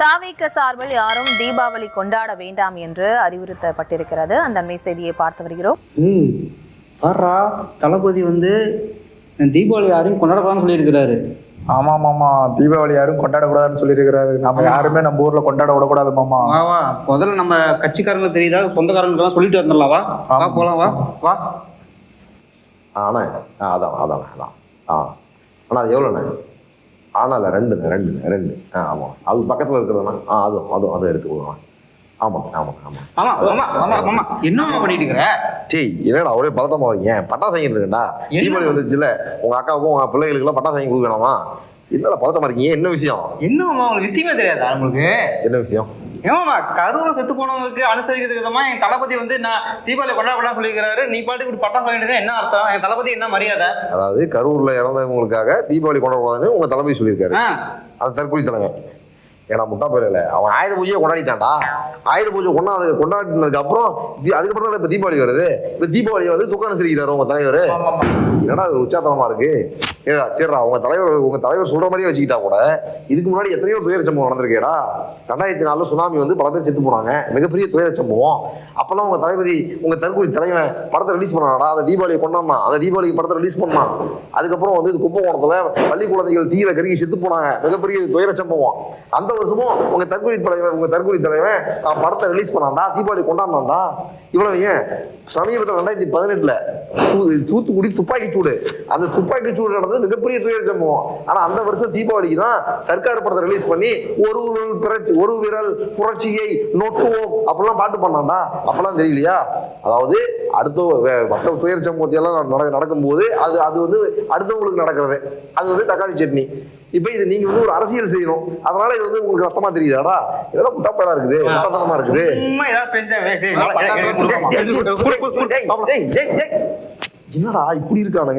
தாவேக்க சார்பில் யாரும் தீபாவளி கொண்டாட வேண்டாம் என்று அறிவுறுத்தப்பட்டிருக்கிறது. அந்த அண்மை செய்தியை பார்த்து வருகிறோம். ஏய் பாரா தளபதி வந்து தீபாவளி யாரையும் கொண்டாடக்கூடாதுன்னு சொல்லியிருக்கிறாரு. ஆமாம் மாமா தீபாவளி யாரும் கொண்டாடக்கூடாதுன்னு சொல்லியிருக்கிறாரு. நம்ம யாருமே நம்ம ஊர்ல கொண்டாட விடக்கூடாது மாமா வா வா. முதல்ல நம்ம கட்சிக்காரங்களுக்கு தெரியுதா? சொந்தக்காரங்களுக்கெல்லாம் சொல்லிட்டு வந்துடலாம். வா. வா போலாம். வா. வா. ஆண்ணே ஆ அதான் அதான் அதான். ஆ. அண்ணா அது எவ்வளோண்ணே ஆனால ரெண்டுண்ணே ரெண்டுண்ணே ரெண்டு ஆ ஆமாம் அது பக்கத்தில் இருக்கிறதுண்ணா ஆ அதுவும் அதுவும் அதுவும் எடுத்து கொடுங்கண்ணா ஆமாம் ஆமாம் ஆமாம் ஆமா ஆமா ஆமா ஆமா என்ன பண்ணிட்டு இருக்கிற டேய் என்னடா ஒரே பதட்டமா வைங்க பட்டாசு வாங்கிட்டு இருக்கேன்டா என்ன? தீபாவளி வந்துச்சுல. உங்க அக்காவுக்கும் உங்க பிள்ளைகளுக்குலாம் பட்டாசு வாங்கி கொடுக்கணுமா என்னடா பதட்டமா இருக்கீங்க? என்ன விஷயம்? என்னம்மா உங்களுக்கு விஷயமே தெரியாதா உங்களுக்கு? என்ன விஷயம்? ஏமாமா கரூர் செத்து போனவங்களுக்கு அனுசரிக்கிறதுக்கு விதமா என் தளபதி வந்து நான் தீபாவளி கொண்டாடக்கூடாது சொல்லியிருக்கிறாரு. நீ பாட்டுக்கு இப்படி பட்டாசு வாங்கிட்டு என்ன அர்த்தம்? என் தளபதி என்ன மரியாதை? அதாவது கரூர்ல இறந்தவங்களுக்காக தீபாவளி கொண்டாடக்கூடாதுன்னு உங்க தளபதி சொல்லியிருக்காரு. அது தற்கொலை தலைவன் ஏன்னா முட்டா போயிடல அவன் ஆயுத பூஜையை கொண்டாடிட்டான்டா. ஆயுத பூஜை கொண்டாடு கொண்டாடினதுக்கு அப்புறம் அதுக்கப்புறம் இப்ப தீபாவளி வருது. இப்ப தீபாவளி வந்து துக்கம் சிரிக்கிறாரு உங்க தலைவர். என்னடா அது உச்சாத்தனமா இருக்கு? ஏடா சரிடா உங்க தலைவர் உங்க தலைவர் சொல்ற மாதிரியே வச்சுக்கிட்டா கூட இதுக்கு முன்னாடி எத்தனையோ துயர சம்பவம் நடந்திருக்கேடா. ரெண்டாயிரத்தி நாலுல சுனாமி வந்து பல பேர் செத்து போனாங்க. மிகப்பெரிய துயர சம்பவம். அப்பெல்லாம் உங்க தளபதி உங்க தற்கொலை தலைவன் படத்தை ரிலீஸ் பண்ணாடா அந்த தீபாவளியை கொண்டாடினான் அந்த தீபாவளிக்கு படத்தை ரிலீஸ் பண்ணான் அதுக்கப்புறம் வந்து கும்பகோணத்துல பள்ளி குழந்தைகள் தீர கருகி செத்து போனாங்க. மிகப்பெரிய துயர சம்பவம். அந்த வருஷமும் உங்க தற்கொலை தலைவன் உங்க தற்கொலை தலைவன் நான் படத்தை ரிலீஸ் பண்ணான்டா தீபாவளி கொண்டாடினான்டா. இவ்வளவு ஏன்? சமீபத்தில் ரெண்டாயிரத்தி பதினெட்டுல தூத்துக்குடி துப்பாக்கி சூடு. அந்த துப்பாக்கி சூடு நடந்தது மிகப்பெரிய துயர் சம்பவம். ஆனா அந்த வருஷம் தீபாவளிக்கு தான் சர்க்கார் படத்தை ரிலீஸ் பண்ணி ஒரு பிறச்சி ஒரு விரல் புரட்சியை நோட்டுவோம் அப்படிலாம் பாட்டு பண்ணாண்டா அப்பெல்லாம் தெரியலையா? அதாவது அடுத்த மற்ற துயர் சம்பவத்தையெல்லாம் நடக்கும்போது அது அது வந்து அடுத்தவங்களுக்கு நடக்கிறது. அது வந்து தக்காளி சட்னி. இப்போ இது நீங்க வந்து ஒரு அரசியல் செய்யணும். அதனால இது வந்து உங்களுக்கு ரத்தமா தெரியுதாடா? இதெல்லாம் முட்டாப்படா இருக்குது. முட்டாத்தனமா இருக்குது. என்னடா இப்படி இருக்கானுங்க?